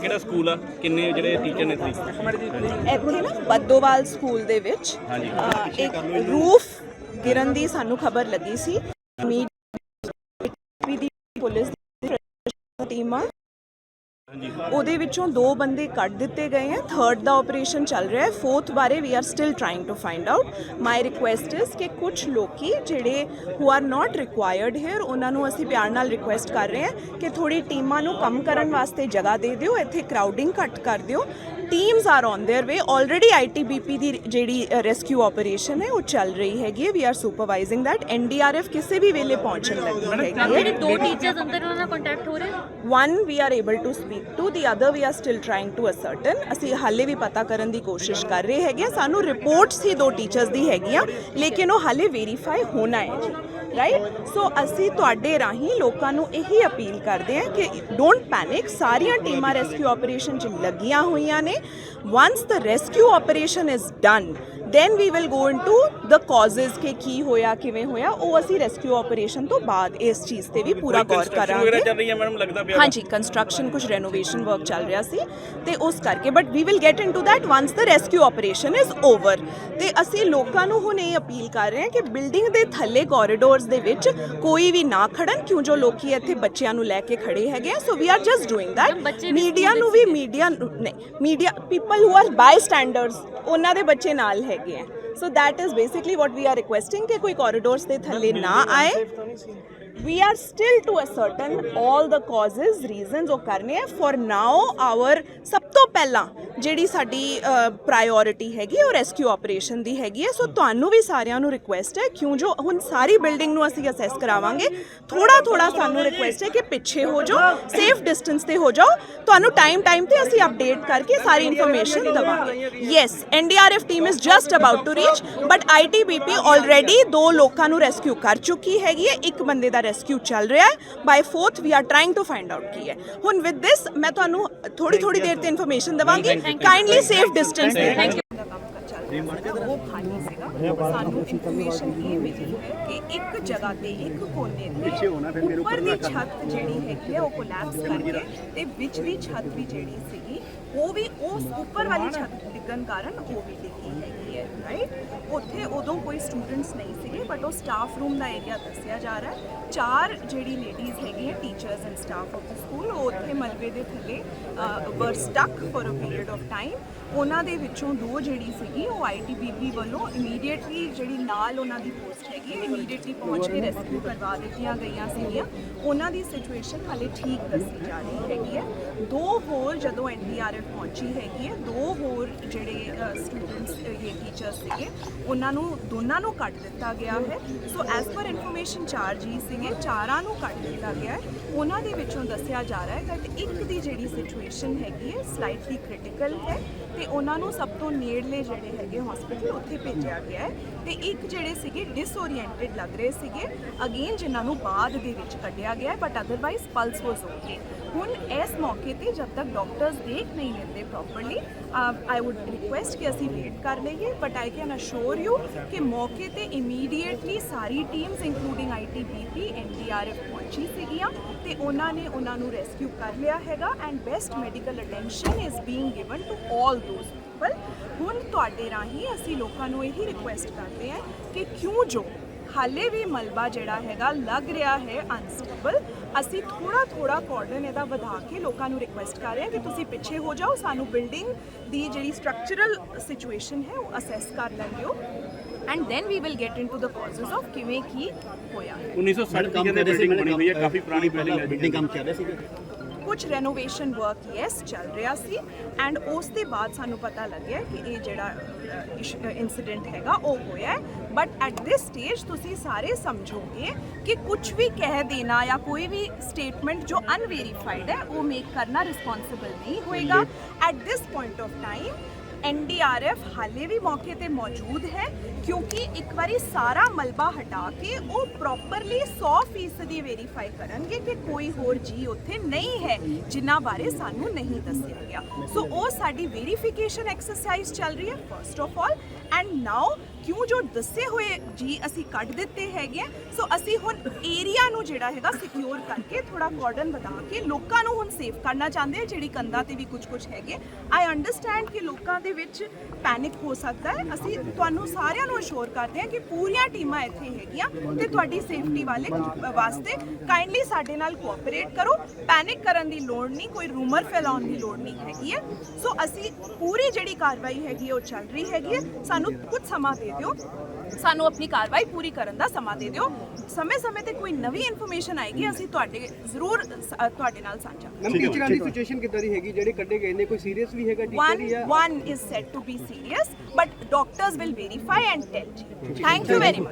ਕਿਹੜਾ ਸਕੂਲ ਆ? ਕਿੰਨੇ ਜਿਹੜੇ ਟੀਚਰ ਨੇ ਤੁਸੀਂ? ਇੱਥੇ ਨਾ ਬੱਦੋਵਾਲ ਸਕੂਲ ਦੇ ਵਿੱਚ ਹਾਂਜੀ। ਅ, ਇੱਕ ਰੂਫ ਗਿਰਨ ਦੀ ਸਾਨੂੰ ਖਬਰ ਲੱਗੀ ਸੀ। ਮੀਡੀਆ ਦੀ ਪੁਲਿਸ ਦੀ ਟੀਮਾਂ ਉਹਦੇ ਵਿੱਚੋਂ ਦੋ ਬੰਦੇ ਕੱਢ ਦਿੱਤੇ ਗਏ ਹੈ ਥਰਡ ਦਾ ਆਪਰੇਸ਼ਨ ਚੱਲ ਰਿਹਾ ਹੈ ਫੋਰਥ ਬਾਰੇ we are still trying to find out my request is ਕਿ ਕੁਝ ਲੋਕੀ ਜਿਹੜੇ who are not required here ਉਹਨਾਂ ਨੂੰ ਅਸੀਂ ਪਿਆਰ ਨਾਲ ਰਿਕੁਐਸਟ ਕਰ ਰਹੇ ਹਾਂ ਕਿ ਥੋੜੀ ਟੀਮਾਂ ਨੂੰ ਕੰਮ ਕਰਨ ਵਾਸਤੇ ਜਗ੍ਹਾ ਦੇ ਦਿਓ ਇੱਥੇ ਕਰਾਊਡਿੰਗ ਘੱਟ ਕਰ ਦਿਓ teams are on their way already ITBP ਦੀ ਜਿਹੜੀ ਰੈਸਕਿਊ ਆਪਰੇਸ਼ਨ ਹੈ ਉਹ ਚੱਲ ਰਹੀ ਹੈਗੀ ਹੈ we are supervising that NDRF ਕਿਸੇ ਵੀ ਵੇਲੇ ਪਹੁੰਚਣ ਲੱਗੀ ਹੈਗੀ ਹੈ ਜਿਹੜੇ ਦੋ ਟੀਚਰਸ ਅੰਦਰ ਉਹਨਾਂ ਨਾਲ ਕੰਟੈਕਟ ਹੋ ਰਿਹਾ one we are able to speak to the other, we are still trying to ascertain. ਅਸੀਂ ਹਾਲੇ ਵੀ ਪਤਾ ਕਰਨ ਦੀ ਕੋਸ਼ਿਸ਼ ਕਰ ਰਹੇ ਹੈਗੇ ਹਾਂ। ਸਾਨੂੰ ਰਿਪੋਰਟਸ ਹੀ ਦੋ ਟੀਚਰਸ ਦੀ ਹੈਗੀਆਂ, ਲੇਕਿਨ ਉਹ ਹਾਲੇ ਵੈਰੀਫਾਈ ਹੋਣਾ ਹੈ ਜੀ ਰਾਈਟ ਸੋ ਅਸੀਂ ਤੁਹਾਡੇ ਰਾਹੀਂ ਲੋਕਾਂ ਨੂੰ ਇਹੀ ਅਪੀਲ ਕਰਦੇ ਹਾਂ ਕਿ ਡੋਂਟ ਪੈਨਿਕ ਸਾਰੀਆਂ ਟੀਮਾਂ ਰੈਸਕਿਊ ਆਪਰੇਸ਼ਨ 'ਚ ਲੱਗੀਆਂ ਹੋਈਆਂ ਨੇ। Once the rescue operation is done then we will go into the causes ਕਿ ਕੀ ਹੋਇਆ ਕਿਵੇਂ ਹੋਇਆ ਉਹ ਅਸੀਂ ਰੈਸਕਿਊ ਆਪਰੇਸ਼ਨ ਤੋਂ ਬਾਅਦ ਇਸ ਚੀਜ਼ ਤੇ ਵੀ ਪੂਰਾ ਗੌਰ ਕਰਾਂਗੇ। ਹਾਂਜੀ ਕੰਸਟਰਕਸ਼ਨ ਕੁਝ ਰੈਨੋਵੇਸ਼ਨ ਵਰਕ ਚੱਲ ਰਿਹਾ ਸੀ ਤੇ ਉਸ ਕਰਕੇ but we will get into that once the rescue operation is over ਤੇ ਅਸੀਂ ਲੋਕਾਂ ਨੂੰ ਹੁਣ ਇਹ ਅਪੀਲ ਕਰ ਰਹੇ ਹਾਂ ਕਿ ਬਿਲਡਿੰਗ ਦੇ ਥੱਲੇ ਕੋਰੀਡੋਰਸ ਦੇ ਵਿੱਚ ਕੋਈ ਵੀ ਨਾ ਖੜਨ ਕਿਉਂ ਜੋ ਲੋਕੀ ਇੱਥੇ ਬੱਚਿਆਂ ਨੂੰ ਲੈ ਕੇ ਖੜੇ ਹੈਗੇ ਆ। So we are just doing we media ਨੂੰ ਵੀ ਮੀਡੀਆ ਨਹੀਂ media people who are bystanders ਉਹਨਾਂ ਦੇ ਬੱਚੇ ਨਾਲ ਹੈਗੇ ਆ so that is basically what we are requesting ਕਿ ਕੋਈ ਕੋਰੀਡੋਰਸ ਦੇ ਥੱਲੇ ਨਾ ਆਏ we are still to ascertain all the causes reasons ਉਹ ਕਰਨੇ ਹੈ for now our ਸਭ ਤੋਂ ਪਹਿਲਾਂ ਜਿਹੜੀ ਸਾਡੀ ਪ੍ਰਾਇੋਰਟੀ ਹੈਗੀ ਉਹ ਰੈਸਕਿਊ ਆਪਰੇਸ਼ਨ ਦੀ ਹੈਗੀ ਹੈ। ਸੋ ਤੁਹਾਨੂੰ ਵੀ ਸਾਰਿਆਂ ਨੂੰ ਰਿਕੁਐਸਟ ਹੈ, ਕਿਉਂ ਜੋ ਹੁਣ ਸਾਰੀ ਬਿਲਡਿੰਗ ਨੂੰ ਅਸੀਂ ਅਸੈਸ ਕਰਾਵਾਂਗੇ ਥੋੜਾ ਥੋੜਾ ਸਾਨੂੰ ਰਿਕੁਐਸਟ ਹੈ ਕਿ ਪਿੱਛੇ ਹੋ ਜਾਓ ਸੇਫ ਡਿਸਟੈਂਸ ਤੇ ਹੋ ਜਾਓ। ਤੁਹਾਨੂੰ ਟਾਈਮ ਟਾਈਮ ਤੇ ਅਸੀਂ ਅਪਡੇਟ ਕਰਕੇ ਸਾਰੀ ਇਨਫੋਰਮੇਸ਼ਨ ਦਵਾਂਗੇ। Yes NDRF team is just about to reach but ITBP already ਦੋ ਲੋਕਾਂ ਨੂੰ ਰੈਸਕਿਊ ਕਰ ਚੁੱਕੀ ਹੈਗੀ ਹੈ। ਇੱਕ ਬੰਦੇ ਦਾ ਰੈਸਕਿਊ ਚੱਲ ਰਿਹਾ ਹੈ। By fourth we are trying to find out ਕੀ ਹੈ। ਹੁਣ ਵਿਦ ਦਿਸ ਮੈਂ ਤੁਹਾਨੂੰ ਥੋੜੀ ਥੋੜੀ ਦੇਰ ਤੇ ਇਨਫੋਰਮੇਸ਼ਨ ਦਵਾਂਗੀ। ਕਾਈਂਡਲੀ ਸੇਫ ਡਿਸਟੈਂਸ ਥੈਂਕ ਉਹ ਖਾਲੀ ਸੀਗਾ ਸਾਨੂੰ ਇਨਫੋਰਮੇਸ਼ਨ ਇਹ ਮਿਲੀ ਹੈ ਕਿ ਇੱਕ ਜਗ੍ਹਾ ਤੇ ਇੱਕ ਕੋਨੇ ਤੇ ਉੱਪਰ ਦੀ ਛੱਤ ਜਿਹੜੀ ਹੈਗੀ ਹੈ ਉਹ ਕੋਲੈਪਸ ਕਰਕੇ ਤੇ ਵਿੱਚ ਦੀ ਛੱਤ ਵੀ ਜਿਹੜੀ ਸੀਗੀ ਉਹ ਵੀ ਉਸ ਉੱਪਰ ਵਾਲੀ ਛੱਤ ਡਿੱਗਣ ਕਾਰਨ ਉਹ ਵੀ ਡਿੱਗੀ ਹੈਗੀ ਹੈ ਰਾਈਟ ਉੱਥੇ ਉਦੋਂ ਕੋਈ ਸਟੂਡੈਂਟਸ ਨਹੀਂ ਸੀਗੇ ਬਟ ਉਹ ਸਟਾਫ ਰੂਮ ਦਾ ਏਰੀਆ ਦੱਸਿਆ ਜਾ ਰਿਹਾ ਹੈ। ਚਾਰ ਜਿਹੜੀ ਲੇਡੀਜ਼ ਹੈਗੀਆਂ teachers and staff of the school ਉਹ ਉੱਥੇ ਮਲਬੇ ਦੇ ਥੱਲੇ were stuck for a period of time ਉਹਨਾਂ ਦੇ ਵਿੱਚੋਂ ਦੋ ਜਿਹੜੀ ਸੀਗੀ, ਉਹ ਆਈਟੀਬੀਪੀ ਵੱਲੋਂ ਇਮੀਡੀਏਟਲੀ ਜਿਹੜੀ ਨਾਲ ਉਹਨਾਂ ਦੀ ਪੋਸਟ ਹੈਗੀ ਇਮੀਡੀਏਟਲੀ ਪਹੁੰਚ ਕੇ ਰੈਸਕਿਊ ਕਰਵਾ ਦਿੱਤੀਆਂ ਗਈਆਂ ਸੀਗੀਆਂ। ਉਹਨਾਂ ਦੀ ਸਿਚੁਏਸ਼ਨ ਹਾਲੇ ਠੀਕ ਦੱਸੀ ਜਾ ਰਹੀ ਹੈਗੀ ਹੈ। ਦੋ ਹੋਰ ਜਦੋਂ ਐਨਡੀਆਰਐਫ ਪਹੁੰਚੀ ਹੈਗੀ ਹੈ, ਦੋ ਹੋਰ ਜਿਹੜੇ ਸਟੂਡੈਂਟਸ ਇਹ ਟੀਚਰਸ ਸੀਗੇ, ਉਹਨਾਂ ਨੂੰ ਦੋਨਾਂ ਨੂੰ ਕੱਟ ਦਿੱਤਾ ਗਿਆ ਹੈ। ਸੋ ਐਸ ਪਰ ਇਨਫੋਰਮੇਸ਼ਨ ਚਾਰ ਜੀ ਸੀਗੇ, ਚਾਰਾਂ ਨੂੰ ਕੱਟ ਦਿੱਤਾ ਗਿਆ ਹੈ। ਉਹਨਾਂ ਦੇ ਵਿੱਚੋਂ ਦੱਸਿਆ ਜਾ ਰਿਹਾ ਹੈ ਕਿ ਇੱਕ ਦੀ ਜਿਹੜੀ ਸਿਚੁਏਸ਼ਨ ਹੈਗੀ ਹੈ ਸਲਾਈਟਲੀ ਕ੍ਰਿਟੀਕਲ ਹੈ। ਤੇ ਉਹਨਾਂ ਨੂੰ ਸਭ ਤੋਂ ਨੇੜਲੇ ਜਿਹੜੇ ਹੈਗੇ ਹਸਪੀਟਲ ਉੱਥੇ ਭੇਜਿਆ ਗਿਆ ਹੈ। ਤੇ ਇੱਕ ਜਿਹੜੇ ਸੀਗੇ ਡਿਸਓਰੀਐਂਟਡ ਲੱਗ ਰਹੇ ਸੀਗੇ। ਅਗੇਨ ਜਿਨ੍ਹਾਂ ਨੂੰ ਬਾਅਦ ਦੇ ਵਿੱਚ ਕੱਢਿਆ ਗਿਆ but otherwise pulse was okay ਹੁਣ ਇਸ ਮੌਕੇ ਤੇ ਜਦ ਤੱਕ ਡਾਕਟਰਸ ਦੇਖ ਨਹੀਂ ਲੈਂਦੇ ਪ੍ਰੋਪਰਲੀ ਆਈ ਊਡ ਰਿਕੁਐਸਟ ਕਿ ਅਸੀਂ ਵੇਟ ਕਰ ਲਈਏ but I can assure you ਕਿ ਮੌਕੇ ਤੇ ਇਮੀਡੀਏਟਲੀ ਸਾਰੀ ਟੀਮਸ ਇੰਕਲੂਡਿੰਗ ਆਈਟੀਬੀਪੀ ਐਨਡੀਆਰਐਫ ਪਹੁੰਚੀ ਸੀਗੀਆਂ ਤੇ ਉਹਨਾਂ ਨੇ ਉਹਨਾਂ ਨੂੰ ਰੈਸਕਿਊ ਕਰ ਲਿਆ ਹੈਗਾ and best medical attention is being given to 올 those people ਹੁਣ ਤੁਹਾਡੇ ਰਾਹੀਂ ਅਸੀਂ ਲੋਕਾਂ ਨੂੰ ਇਹੀ ਰਿਕੁਐਸਟ ਕਰਦੇ ਹਾਂ ਕਿ ਕਿਉਂ ਜੋ ਹਾਲੇ ਵੀ ਮਲਬਾ ਜਿਹੜਾ ਹੈਗਾ ਲੱਗ ਰਿਹਾ ਹੈ ਅਨਸਟੇਬਲ ਅਸੀਂ ਥੋੜਾ ਥੋੜਾ ਕਾਰਡਨ ਇਹਦਾ ਵਧਾ ਕੇ ਲੋਕਾਂ ਨੂੰ ਰਿਕੁਐਸਟ ਕਰ ਰਹੇ ਹਾਂ ਕਿ ਤੁਸੀਂ ਪਿੱਛੇ ਹੋ ਜਾਓ ਸਾਨੂੰ ਬਿਲਡਿੰਗ ਦੀ ਜਿਹੜੀ ਸਟਰਕਚਰਲ ਸਿਚੁਏਸ਼ਨ ਹੈ ਉਹ ਅਸੈਸ ਕਰ ਲੈਣ ਦਿਓ and then we will get into the causes of ਕਿਵੇਂ ਕੀ ਹੋਇਆ। ਹੈ 1960 ਦੀ ਬਿਲਡਿੰਗ ਬਣੀ ਹੋਈ ਹੈ ਕਾਫੀ ਪੁਰਾਣੀ ਬਿਲਡਿੰਗ ਹੈ ਬਿਲਡਿੰਗ ਕੰਮ ਚੱਲ ਰਿਹਾ ਸੀਗਾ ਕੁਝ ਰੈਨੋਵੇਸ਼ਨ ਵਰਕ ਯੈਸ ਚੱਲ ਰਿਹਾ ਸੀ ਐਂਡ ਉਸ ਦੇ ਬਾਅਦ ਸਾਨੂੰ ਪਤਾ ਲੱਗਿਆ ਕਿ ਇਹ ਜਿਹੜਾ ਇਨਸੀਡੈਂਟ ਹੈਗਾ ਉਹ ਹੋਇਆ ਬਟ ਐਟ ਦਿਸ ਸਟੇਜ ਤੁਸੀਂ ਸਾਰੇ ਸਮਝੋਗੇ ਕਿ ਕੁਝ ਵੀ ਕਹਿ ਦੇਣਾ ਜਾਂ ਕੋਈ ਵੀ ਸਟੇਟਮੈਂਟ ਜੋ ਅਨਵੈਰੀਫਾਈਡ ਹੈ ਉਹ ਮੇਕ ਕਰਨਾ ਰਿਸਪੌਂਸਿਬਲ ਨਹੀਂ ਹੋਏਗਾ। At this point of time NDRF ਹਾਲੇ ਵੀ ਮੌਕੇ ਤੇ ਮੌਜੂਦ ਹੈ ਕਿਉਂਕਿ ਇੱਕ ਵਾਰੀ ਸਾਰਾ ਮਲਬਾ ਹਟਾ ਕੇ ਉਹ ਪ੍ਰੋਪਰਲੀ 100% ਦੀ ਵੈਰੀਫਾਈ ਕਰਨਗੇ ਕਿ ਕੋਈ ਹੋਰ ਜੀ ਉੱਥੇ ਨਹੀਂ ਹੈ, ਜਿਨ੍ਹਾਂ ਬਾਰੇ ਸਾਨੂੰ ਨਹੀਂ ਦੱਸਿਆ ਗਿਆ ਸੋ ਉਹ ਸਾਡੀ ਵੈਰੀਫਿਕੇਸ਼ਨ ਐਕਸਰਸਾਈਜ਼ ਚੱਲ ਰਹੀ ਹੈ first of all and now ਕਿਉਂ ਜੋ ਦੱਸੇ ਹੋਏ ਜੀ ਅਸੀਂ ਕੱਢ ਦਿੱਤੇ ਹੈਗੇ ਆ। ਸੋ ਅਸੀਂ ਹੁਣ ਏਰੀਆ ਨੂੰ ਜਿਹੜਾ ਹੈਗਾ ਸਿਕਿਉਰ ਕਰਕੇ ਥੋੜਾ ਕਾਰਡਨ ਵਧਾ ਕੇ ਲੋਕਾਂ ਨੂੰ ਹੁਣ ਸੇਫ ਕਰਨਾ ਚਾਹੁੰਦੇ ਆ, ਜਿਹੜੀ ਕੰਧਾਂ ਤੇ ਵੀ ਕੁਝ ਕੁਝ ਹੈਗੇ ਆਈ ਅੰਡਰਸਟੈਂਡ ਕਿ ਲੋਕਾਂ ਦੇ ਵਿੱਚ ਪੈਨਿਕ ਹੋ ਸਕਦਾ ਹੈ। ਅਸੀਂ ਤੁਹਾਨੂੰ ਸਾਰਿਆਂ ਨੂੰ ਅਸ਼ੋਰ ਕਰਦੇ ਹਾਂ ਕਿ ਪੂਰੀਆਂ ਟੀਮਾਂ ਇੱਥੇ ਹੈਗੀਆਂ ਤੇ ਤੁਹਾਡੀ ਸੇਫਟੀ ਵਾਲੇ ਵਾਸਤੇ ਕਾਈਂਡਲੀ ਸਾਡੇ ਨਾਲ ਕੋਆਪਰੇਟ ਕਰੋ। ਪੈਨਿਕ ਕਰਨ ਦੀ ਲੋੜ ਨਹੀਂ ਕੋਈ ਰੂਮਰ ਫੈਲਾਉਣ ਦੀ ਲੋੜ ਨਹੀਂ ਹੈਗੀ ਹੈ। ਸੋ ਅਸੀਂ ਪੂਰੀ ਜਿਹੜੀ ਕਾਰਵਾਈ ਹੈਗੀ ਉਹ ਚੱਲ ਰਹੀ ਹੈਗੀ ਹੈ। ਸਾਨੂੰ ਕੁਝ ਸਮਾਂ ਦੇ ਦਿਓ। ਸਾਨੂੰ ਆਪਣੀ ਕਾਰਵਾਈ ਪੂਰੀ ਕਰਨ ਦਾ ਸਮਾਂ ਦੇ ਦਿਓ। ਸਮੇਂ-ਸਮੇਂ ਤੇ ਕੋਈ ਨਵੀਂ ਇਨਫੋਰਮੇਸ਼ਨ ਆਏਗੀ ਅਸੀਂ ਤੁਹਾਡੇ ਜ਼ਰੂਰ ਤੁਹਾਡੇ ਨਾਲ ਸਾਂਝਾ ਕਰਾਂਗੇ। ਮੈਮ ਟੀਚਰਾਂ ਦੀ ਸਿਚੁਏਸ਼ਨ ਕਿੱਦਾਂ ਦੀ ਹੈਗੀ? ਜਿਹੜੇ ਕੱਢੇ ਗਏ ਨੇ ਕੋਈ ਸੀਰੀਅਸ ਵੀ ਹੈਗਾ ਟੀਚਰ ਜਾਂ one is said to be serious but doctors will verify and tell. You thank you. very much